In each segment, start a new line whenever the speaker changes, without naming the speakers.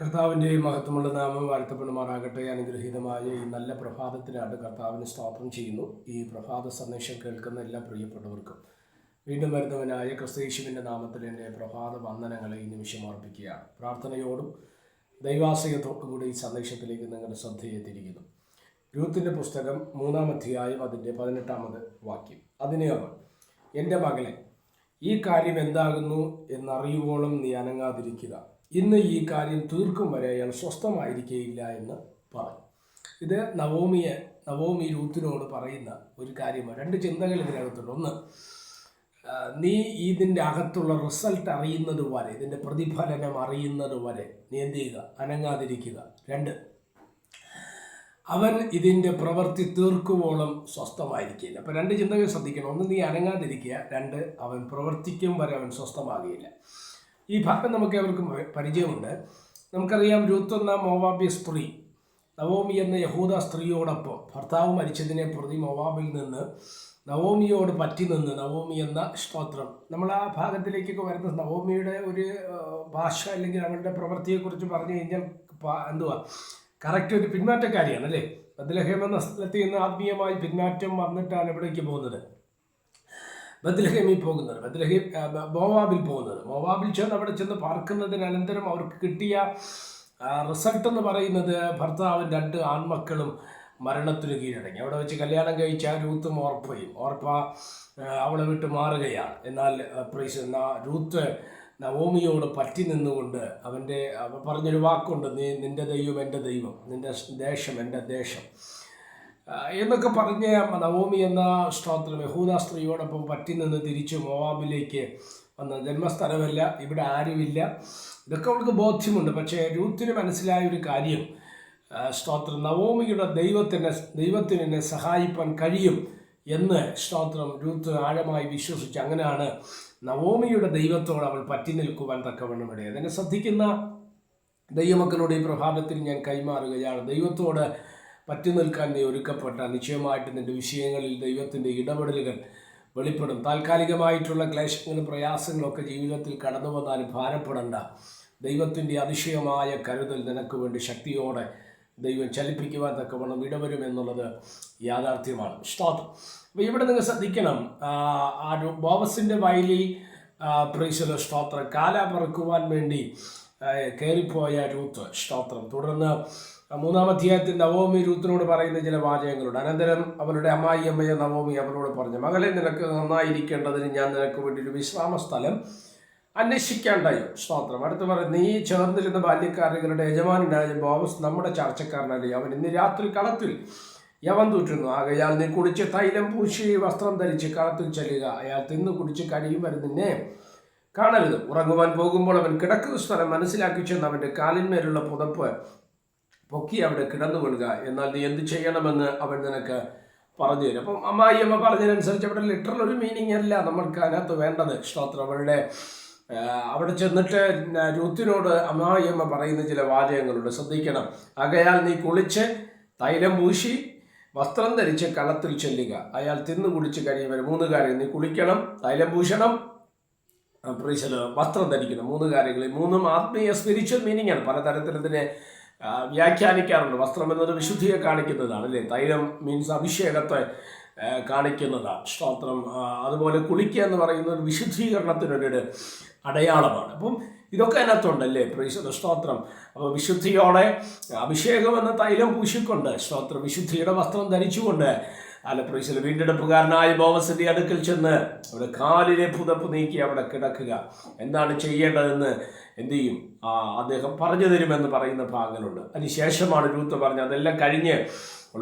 കർത്താവിന്റെ മഹത്വമുള്ള നാമം വാഴ്ത്തപ്പെടുമാറാകട്ടെ. അനുഗ്രഹീതമായ ഈ നല്ല പ്രഭാതത്തിനായിട്ട് കർത്താവിന് സ്തോത്രം ചെയ്യുന്നു. ഈ പ്രഭാത സന്ദേശം കേൾക്കുന്ന എല്ലാ പ്രിയപ്പെട്ടവർക്കും. വീണ്ടും വരുന്നവനായ ക്രിസ്തീശുവിന്റെ നാമത്തിൽ എന്റെ പ്രഭാത വന്ദനങ്ങളെ ഈ നിമിഷം അർപ്പിക്കുകയാണ്. പ്രാർത്ഥനയോടും ദൈവാശ്രയത്തോടും കൂടി ഈ സന്ദേശത്തിലേക്ക് നിങ്ങളുടെ ശ്രദ്ധയെ തിരിക്കുന്നു രൂത്തിന്റെ പുസ്തകം മൂന്നാം അധ്യായം അതിന്റെ പതിനെട്ടാമത് വാക്യം. അതിനെ അവർ എന്റെ മകളെ ഈ കാര്യം എന്താകുന്നു എന്നറിയുവോളം നീ അനങ്ങാതിരിക്കുക. ഇന്ന് ഈ കാര്യം തീർക്കും വരെ അയാൾ സ്വസ്ഥമായിരിക്കുകയില്ല എന്ന് പറഞ്ഞു. ഇത് നവോമിയെ നവോമി രൂത്തിനോട് പറയുന്ന ഒരു കാര്യമാണ്. രണ്ട് ചിന്തകൾ ഇതിനകത്തുണ്ട്. ഒന്ന് നീ ഇതിന്റെ അകത്തുള്ള റിസൾട്ട് അറിയുന്നത് വരെ ഇതിന്റെ പ്രതിഫലനം അറിയുന്നത് വരെ നീ എന്ത് ചെയ്യുക? അനങ്ങാതിരിക്കുക. രണ്ട് അവൻ ഇതിന്റെ പ്രവൃത്തി തീർക്കുവോളം സ്വസ്ഥമായിരിക്കില്ല അപ്പോൾ രണ്ട് ചിന്തകൾ ശ്രദ്ധിക്കണം. ഒന്ന് നീ അനങ്ങാതിരിക്കുക. രണ്ട് അവൻ പ്രവർത്തിക്കും വരെ അവൻ സ്വസ്ഥമാകുകയില്ല. ഈ ഭാഗം നമുക്ക് അവർക്ക് പരിചയമുണ്ട്. നമുക്കറിയാം രൂത്ത് എന്ന മോവാബി സ്ത്രീ നവോമി എന്ന യഹൂദ സ്ത്രീയോടൊപ്പം ഭർത്താവ് മരിച്ചതിനെ പ്രതി മോവാബിൽ നിന്ന് നവോമിയോട് പറ്റി നിന്ന് നവോമി എന്ന സ്തോത്രം. നമ്മൾ ആ ഭാഗത്തിലേക്കൊക്കെ വരുന്ന നവോമിയുടെ ഒരു ഭാഷ അല്ലെങ്കിൽ അവളുടെ പ്രവൃത്തിയെക്കുറിച്ച് പറഞ്ഞു കഴിഞ്ഞാൽ എന്തുവാ? കറക്റ്റ് ഒരു പിന്മാറ്റക്കാരിയാണ് അല്ലേ? ബദ്ലഹേം എന്ന സ്ഥലത്ത് നിന്ന് ആത്മീയമായി പിന്മാറ്റം വന്നിട്ടാണ് ഇവിടേക്ക് പോകുന്നത്. ബദ്ലഹേമിൽ പോകുന്നത് ബദ്ലഹേം മോവാബിൽ പോകുന്നത്. മോവാബിൽ ചെന്ന് അവിടെ ചെന്ന് പാർക്കുന്നതിന് അനന്തരം അവർക്ക് കിട്ടിയ റിസൾട്ട് എന്ന് പറയുന്നത് ഭർത്താവും രണ്ട് ആൺമക്കളും മരണത്തിന് കീഴടങ്ങി. അവിടെ വെച്ച് കല്യാണം കഴിച്ച രൂത്തും ഓർപ്പയും. ഓർപ്പ അവളെ വിട്ട് മാറുകയാണ്. എന്നാൽ പ്രൈസ് രൂത്ത് നവോമിയോട് പറ്റി നിന്നുകൊണ്ട് അവന്റെ അവ പറഞ്ഞൊരു വാക്കുണ്ട് നീ നിന്റെ ദൈവം എന്റെ ദൈവം നിന്റെ ദേശം എന്റെ ആ, എന്നൊക്കെ പറഞ്ഞ് നവോമി എന്ന സ്തോത്രം യഹൂദ സ്ത്രീയോടൊപ്പം പറ്റി നിന്ന് തിരിച്ച് മോവാബിലേക്ക് വന്ന. ജന്മസ്ഥലമല്ല ഇവിടെ ആരുമില്ല. ഇതൊക്കെ അവൾക്ക് ബോധ്യമുണ്ട്. പക്ഷേ രൂത്തിന് മനസ്സിലായ ഒരു കാര്യം സ്തോത്രം നവോമിയുടെ ദൈവത്തിനെ ദൈവത്തിന് എന്നെ സഹായിപ്പാൻ കഴിയും എന്ന് സ്തോത്രം രൂത്ത് ആഴമായി വിശ്വസിച്ച് അങ്ങനെയാണ് നവോമിയുടെ ദൈവത്തോട് അവൾ പറ്റി നിൽക്കുവാൻ തക്കവണ്ണം ഇടയത് എന്നെ ശ്രദ്ധിക്കുന്ന ദൈവമക്കളുടെ ഈ പ്രഭാതത്തിൽ ഞാൻ കൈമാറുകയാണ്. ദൈവത്തോട് പറ്റി നിൽക്കാൻ നീ ഒരുക്കപ്പെട്ട നിശ്ചയമായിട്ട് നിന്റെ വിഷയങ്ങളിൽ ദൈവത്തിന്റെ ഇടപെടലുകൾ വെളിപ്പെടും. താൽക്കാലികമായിട്ടുള്ള ക്ലേശങ്ങളും പ്രയാസങ്ങളൊക്കെ ജീവിതത്തിൽ കടന്നു വന്നാൽ ഭാരപ്പെടണ്ട. ദൈവത്തിന്റെ അതിശയമായ കരുതൽ നിനക്ക് വേണ്ടി ശക്തിയോടെ ദൈവം ചലിപ്പിക്കുവാൻ തക്കവണ്ണം ഇടവരും എന്നുള്ളത് യാഥാർത്ഥ്യമാണ്. സ്തോത്രം. അപ്പോൾ ഇവിടെ നിങ്ങൾ ശ്രദ്ധിക്കണം. ആ, ബോബസിന്റെ വയലിൽ പ്രീശ്വര സ്തോത്രം. കാല പറക്കുവാൻ വേണ്ടി കയറിപ്പോയ രൂത്ത്. സ്തോത്രം. തുടർന്ന് മൂന്നാം അധ്യായത്തിൽ നവോമി രൂത്തിനോട് പറയുന്ന ചില വാചകങ്ങളുണ്ട്. അനന്തരം അവരുടെ അമ്മായി അമ്മയെ നവോമി അവരോട് പറഞ്ഞു മകളെ നിനക്ക് നന്നായിരിക്കേണ്ടതിന് ഞാൻ നിനക്ക് വേണ്ടി ഒരു വിശ്രാമ സ്ഥലം അന്വേഷിക്കാണ്ടായി. സ്തോത്രം. അടുത്ത് പറയും നീ ചേർന്നിരുന്ന ബാല്യക്കാരികളുടെ യജമാനായ ബോബസ് നമ്മുടെ ചർച്ചക്കാരനല്ലേ? അവൻ ഇന്ന് രാത്രി കളത്തിൽ യവൻ തൂറ്റുന്നു. ആകയാൽ നീ കുടിച്ച് തൈലം പൂശി വസ്ത്രം ധരിച്ച് കളത്തിൽ ചെല്ലുക. അയാൾ തിന്ന് കുടിച്ച് കഴിയും വരെ നിന്നെ കാണരുത്. ഉറങ്ങുവാൻ പോകുമ്പോൾ അവൻ കിടക്കുന്ന സ്ഥലം മനസ്സിലാക്കി ചെന്ന് അവന്റെ കാലിന്മേലുള്ള പുതപ്പ് പൊക്കി അവിടെ കിടന്നു കൊള്ളുക എന്നാൽ നീ എന്ത് ചെയ്യണമെന്ന് അവൻ നിനക്ക് പറഞ്ഞു തരും. അപ്പം അമ്മായി അമ്മ പറഞ്ഞതിനനുസരിച്ച് അവിടെ ലിറ്ററൽ ഒരു മീനിങ് അല്ല നമ്മൾക്ക് അതിനകത്ത് വേണ്ടത്. സ്തോത്രം. അവളുടെ അവിടെ ചെന്നിട്ട് രൂത്തിനോട് അമ്മായി അമ്മ പറയുന്ന ചില വാചകങ്ങളുണ്ട്. ശ്രദ്ധിക്കണം. അകയാൽ നീ കുളിച്ച് തൈലം പൂശി വസ്ത്രം ധരിച്ച് കളത്തിൽ ചെല്ലുക. അയാൾ തിന്നു കുടിച്ച് കഴിയുമ്പോൾ മൂന്ന് കാര്യങ്ങൾ. നീ കുളിക്കണം തൈലം പൂശണം പ്രീശൽ വസ്ത്രം ധരിക്കണം. മൂന്ന് കാര്യങ്ങൾ. മൂന്നും ആത്മീയ സ്പിരിച്വൽ മീനിങ് ആണ്. പലതരത്തിൽ ഇതിനെ വ്യാഖ്യാനിക്കാറുണ്ട്. വസ്ത്രം എന്നത് വിശുദ്ധിയെ കാണിക്കുന്നതാണ് അല്ലേ? തൈലം മീൻസ് അഭിഷേകത്തെ കാണിക്കുന്നതാണ്. സ്തോത്രം അതുപോലെ കുളിക്കുക എന്ന് പറയുന്ന ഒരു വിശുദ്ധീകരണത്തിനൊരു അടയാളമാണ്. അപ്പം ഇതൊക്കെ അതിനകത്തുണ്ടല്ലേ? പ്രീശല സ്തോത്രം. അപ്പോൾ വിശുദ്ധിയോടെ അഭിഷേകം എന്ന തൈലം പൂശിക്കൊണ്ട് സ്തോത്രം വിശുദ്ധിയുടെ വസ്ത്രം ധരിച്ചുകൊണ്ട് പ്രീശല വീണ്ടെടുപ്പുകാരനായ ബോവസിന്റെ അടുക്കൽ ചെന്ന് അവിടെ കാലിലെ പുതപ്പ് നീക്കി അവിടെ കിടക്കുക. എന്താണ് ചെയ്യേണ്ടതെന്ന് എന്ത് ചെയ്യും? ആ അദ്ദേഹം പറഞ്ഞു തരുമെന്ന് പറയുന്ന ഭാഗങ്ങളുണ്ട്. അതിനുശേഷമാണ് രൂത്ത് പറഞ്ഞത് അതെല്ലാം കഴിഞ്ഞ്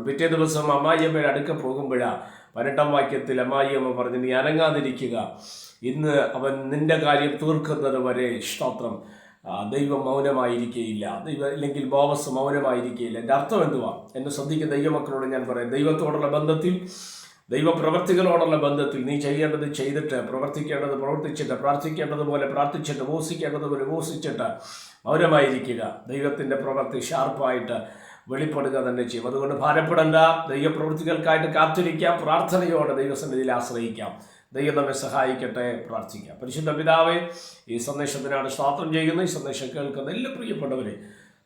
പിറ്റേ ദിവസം അമ്മായിയമ്മയുടെ അടുക്ക പോകുമ്പോഴാണ് പതിനെട്ടാം വാക്യത്തിൽ അമ്മായിയമ്മ പറഞ്ഞു നീ അനങ്ങാതിരിക്കുക. ഇന്ന് അവൻ നിന്റെ കാര്യം തീർക്കുന്നത് വരെ സ്തോത്രം. ദൈവം മൗനമായിരിക്കുകയില്ല ദൈവം അല്ലെങ്കിൽ ബോവസ് മൗനമായിരിക്കുകയില്ല എന്റെ അർത്ഥം എന്തുവാ? എന്നെ ശ്രദ്ധിക്കുന്ന ദൈവമക്കളോട് ഞാൻ പറയാം. ദൈവത്തോടുള്ള ബന്ധത്തിൽ ദൈവപ്രവർത്തികളോടുള്ള ബന്ധത്തിൽ നീ ചെയ്യേണ്ടത് ചെയ്തിട്ട് പ്രവർത്തിക്കേണ്ടത് പ്രവർത്തിച്ചിട്ട് പ്രാർത്ഥിക്കേണ്ടത് പോലെ പ്രാർത്ഥിച്ചിട്ട് മോസിക്കേണ്ടത് പോലെ മോസിച്ചിട്ട് മൗനമായിരിക്കുക. ദൈവത്തിന്റെ പ്രവൃത്തി ഷാർപ്പായിട്ട് വെളിപ്പെടുക തന്നെ ചെയ്യും. അതുകൊണ്ട് ഭാരപ്പെടേണ്ട. ദൈവപ്രവൃത്തികൾക്കായിട്ട് കാത്തിരിക്കാം. പ്രാർത്ഥനയോടെ ദൈവസന്നിധിയിൽ ആശ്രയിക്കാം. ദൈവം നമ്മെ സഹായിക്കട്ടെ പ്രാർത്ഥിക്കാം. പരിശുദ്ധ പിതാവേ ഈ സന്ദേശത്തിനാണ് സ്വാത്രം ചെയ്യുന്നത്. ഈ സന്ദേശം കേൾക്കുന്ന എല്ലാ പ്രിയപ്പെട്ടവരെ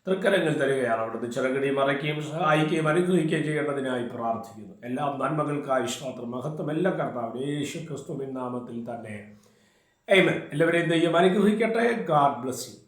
തൃക്കരങ്ങൾ തരികയാണ്. അവിടുന്ന് ചിറകടി മറയ്ക്കുകയും സഹായിക്കുകയും അനുഗ്രഹിക്കുകയും ചെയ്യേണ്ടതിനായി പ്രാർത്ഥിക്കുന്നു. എല്ലാ നന്മകൾക്കായി സ്വാത്രം മഹത്വം എല്ലാം കർത്താവ് യേശു ക്രിസ്തുവിൻ നാമത്തിൽ തന്നെ. എയ്മൻ എല്ലാവരെയും ദൈവം അനുഗ്രഹിക്കട്ടെ. God bless you